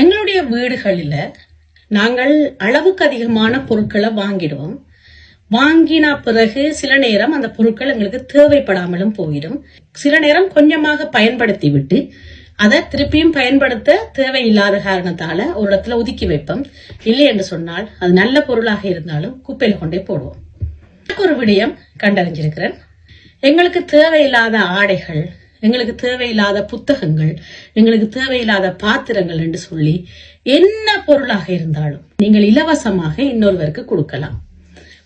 எங்களுடைய வீடுகளில் நாங்கள் அளவுக்கு அதிகமான பொருட்களை வாங்கிடுவோம். வாங்கின பிறகு சில நேரம் அந்த பொருட்கள் எங்களுக்கு தேவைப்படாமலும் போயிடும். சில நேரம் கொஞ்சமாக பயன்படுத்தி விட்டு அதை திருப்பியும் பயன்படுத்த தேவையில்லாத காரணத்தால ஒரு இடத்துல ஒதுக்கி வைப்போம். இல்லை என்று சொன்னால் அது நல்ல பொருளாக இருந்தாலும் குப்பையில கொண்டே போடுவோம். ஒரு விடயம் கண்டறிஞ்சிருக்கிறேன். எங்களுக்கு தேவையில்லாத ஆடைகள் எங்களுக்கு தேவையில்லாத புத்தகங்கள் எங்களுக்கு தேவையில்லாத பாத்திரங்கள் என்று சொல்லி என்ன பொருளாக இருந்தாலும் நீங்கள் இலவசமாக இன்னொருவருக்கு கொடுக்கலாம்.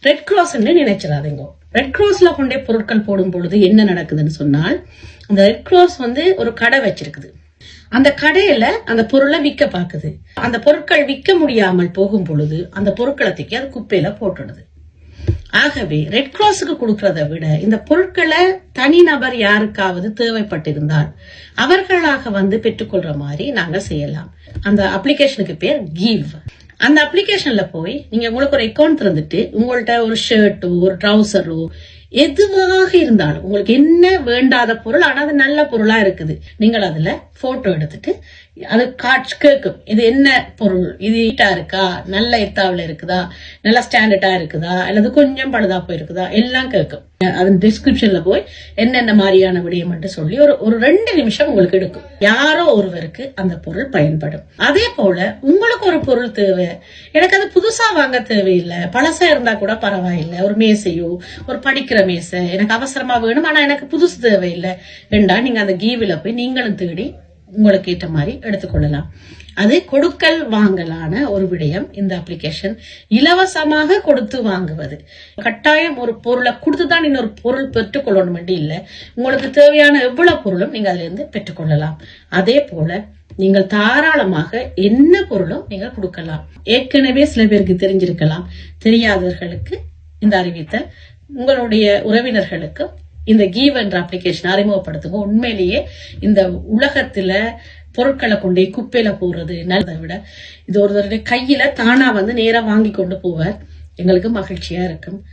ரெட் கிராஸ் நினைச்சிடாதீங்க. ரெட் கிராஸ்ல கொண்டே பொருட்கள் போடும் பொழுது என்ன நடக்குதுன்னு சொன்னால் அந்த ரெட் கிராஸ் வந்து ஒரு கடை வச்சிருக்குது. அந்த கடையில அந்த பொருளை விற்க பாக்குது அந்த பொருட்கள் விற்க முடியாமல் போகும் பொழுது அந்த பொருட்களை தூக்கி அது குப்பையில போட்டுடுது. ஆகவே ரெட் கிராஸுக்கு கொடுக்கறதை விட இந்த பொருட்களை தனிநபர் யாருக்காவது தேவைப்பட்டிருந்தால் அவர்களாக வந்து பெற்றுக்கொள்ற மாதிரி நாங்க செய்யலாம். அந்த அப்ளிகேஷனுக்கு பேர் கிவ் அந்த அப்ளிகேஷன்ல போய் நீங்க உங்களுக்கு ஒரு அக்கௌண்ட் திறந்துட்டு உங்கள்ட்ட ஒரு ஷர்ட்டோ ஒரு ட்ரௌசரோ எதுவாக இருந்தாலும் உங்களுக்கு என்ன வேண்டாத பொருள் ஆனால் அது நல்ல பொருளாக இருக்குது. நீங்கள் அதில் ஃபோட்டோ எடுத்துட்டு அது காட்சி கேட்கும். இது என்ன பொருள்? இது நீட்டா இருக்கா? நல்ல எத்தாவில் இருக்குதா? நல்ல ஸ்டாண்டர்டா இருக்குதா? அல்லது கொஞ்சம் பழுதா போயிருக்குதா? எல்லாம் கேட்கும். அதன் டிஸ்கிரிப்ஷன்ல போய் என்னென்ன மாதிரியான விடயம்ட்டு சொல்லி ஒரு ஒரு ரெண்டு நிமிஷம் உங்களுக்கு எடுக்கும். யாரோ ஒருவருக்கு அந்த பொருள் பயன்படும். அதே போல உங்களுக்கு ஒரு பொருள் தேவை. எனக்கு அது புதுசா வாங்க தேவையில்லை. பழசா இருந்தா கூட பரவாயில்லை. ஒரு மேசையோ ஒரு படிக்கிற மேசை எனக்கு அவசரமா வேணும் ஆனா எனக்கு புதுசு தேவையில்லை. ரெண்டா நீங்க அந்த கீவில போய் நீங்களும் தேடி உங்களுக்கு ஏற்ற மாதிரி எடுத்துக்கொள்ளலாம் அது கொடுக்கல் வாங்கலான ஒரு விடயம் இந்த அப்ளிகேஷன் இலவசமாக கொடுத்து வாங்குவது. கட்டாயம் ஒரு பொருளை கொடுத்துதான் இன்னொரு பொருள் பெற்றுக்கொள்ளணும் இல்ல. உங்களுக்கு தேவையான எவ்வளவு பொருளும் நீங்க அதுல இருந்து பெற்றுக்கொள்ளலாம் அதே போல நீங்கள் தாராளமாக என்ன பொருளும் நீங்க கொடுக்கலாம். ஏற்கனவே சில பேருக்கு தெரிஞ்சிருக்கலாம். தெரியாதவர்களுக்கு இந்த அறிவித்தல் உங்களுடைய உறவினர்களுக்கு இந்த கீவ் என்ற அப்ளிகேஷன் அறிமுகப்படுத்துங்க. உண்மையிலேயே இந்த உலகத்துல பொருட்களை கொண்டே குப்பையில போறது நல்லதை விட இது ஒருத்தருடைய கையில தானா வந்து நேரா வாங்கி கொண்டு போவார். எங்களுக்கு மகிழ்ச்சியா இருக்கும்.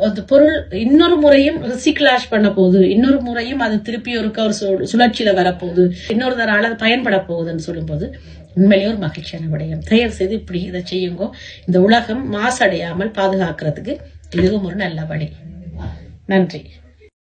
அந்த பொருள் இன்னொரு முறையும் ரீசைக்கிளாஷ் பண்ண போகுது. இன்னொரு முறையும் அது திருப்பி ஒருக்க ஒரு சு- சுழற்சியில வரப்போகுது. இன்னொரு தரால அது பயன்பட போகுதுன்னு சொல்லும்போது உண்மையிலேயே ஒரு மகிழ்ச்சியான விடயம். தயவு செய்து இப்படி இதை செய்யுங்க. இந்த உலகம் மாசடையாமல் பாதுகாக்கிறதுக்கு இதுவும் ஒரு நல்ல வழி நன்றி.